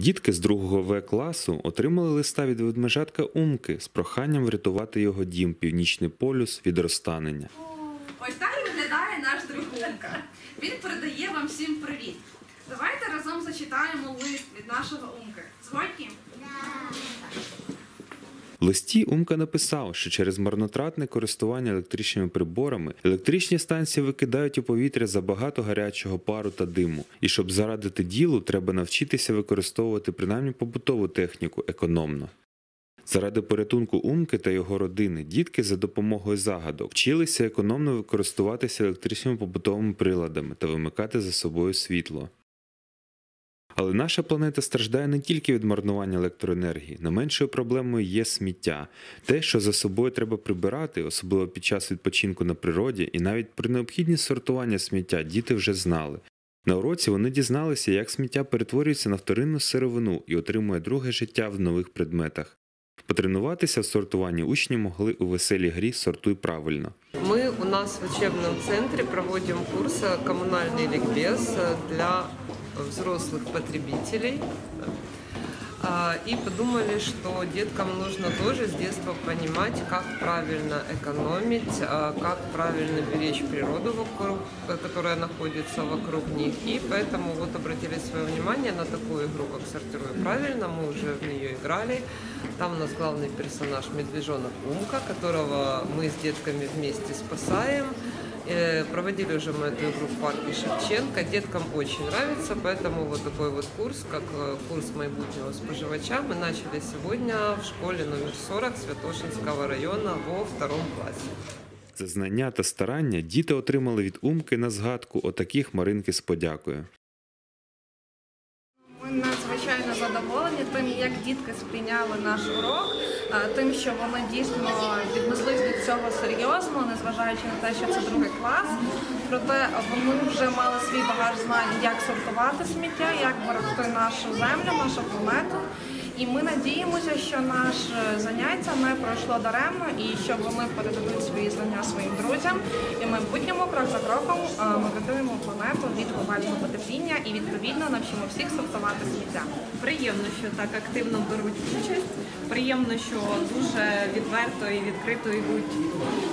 Дітки з другого В класу отримали листа від ведмежатка Умки з проханням врятувати його дім Північний полюс від розтанення. Ось так виглядає наш друг Умка. Він передає вам всім привіт. Давайте разом зачитаємо лист від нашого Умки. Згодні? В листі Умка написав, що через марнотратне користування електричними приборами електричні станції викидають у повітря забагато гарячого пару та диму, і щоб зарадити ділу, треба навчитися використовувати принаймні побутову техніку економно. Заради порятунку Умки та його родини дітки за допомогою загадок вчилися економно використовуватися електричними побутовими приладами та вимикати за собою світло. Але наша планета страждає не тільки від марнування електроенергії. Не меншою проблемою є сміття, те, що за собою треба прибирати, особливо під час відпочинку на природі, і навіть про необхідність сортування сміття діти вже знали. На уроці вони дізналися, як сміття перетворюється на вторинну сировину і отримує друге життя в нових предметах. Потренуватися в сортуванні учні могли у веселій грі Сортуй правильно. Мы у нас в учебном центре проводим курс «Коммунальный ликбез» для взрослых потребителей. А, И подумали, что деткам нужно тоже с детства понимать, как правильно экономить, а, как правильно беречь природу, вокруг, которая находится вокруг них. И поэтому вот обратили свое внимание на такую игру, как «Сортируй правильно». Мы уже в нее играли. Там у нас главный персонаж медвежонок Умка, которого мы с детками вместе спасаем. Э, Проводили уже мы эту игру в парке Шевченко. Деткам очень нравится, поэтому вот такой вот курс, как э, курс майбутнего споживача, мы начали сегодня в школе номер 40 Святошинского района во втором классе. За знання та старання діти отримали від Умки на згадку отакі хмаринки з подякою. Ми надзвичайно задоволені тим, як дітки сприйняли наш урок, тим, що вони дійсно віднеслись до цього серйозно, незважаючи на те, що це другий клас. Проте вони вже мали свій багаж знань, як сортувати сміття, як берегти нашу землю, нашу планету. І ми надіємося, що наше заняття не пройшло даремно і що вони передадуть свої знання своїм друзям. І в майбутньому крок за кроком е, ми врятуємо планету від глобального потепління і відповідно навчимо всіх сортувати сміття. Приємно, що так активно беруть участь. Приємно, що дуже відверто і відкрито йдуть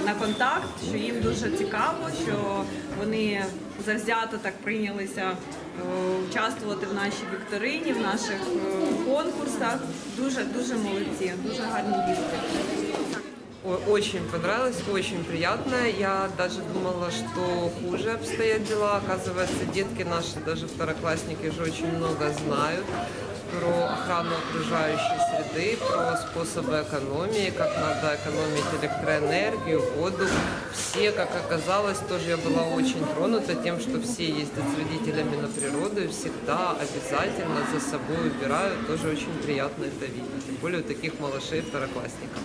на контакт, що їм дуже цікаво, що вони завзято так прийнялися е, участвувати в нашій вікторині, в наших е, конкурсах. Дуже дуже молодці, дуже гарні дітки. Очень понравилось, очень приятно. Я даже думала, что хуже обстоят дела. Оказывается, детки наши, даже второклассники, уже очень много знают про охрану окружающей среды, про способы экономии, как надо экономить электроэнергию, воду. Все, как оказалось, тоже я была очень тронута тем, что все ездят с родителями на природу и всегда обязательно за собой убирают. Тоже очень приятно это видеть. Тем более у таких малышей второклассников.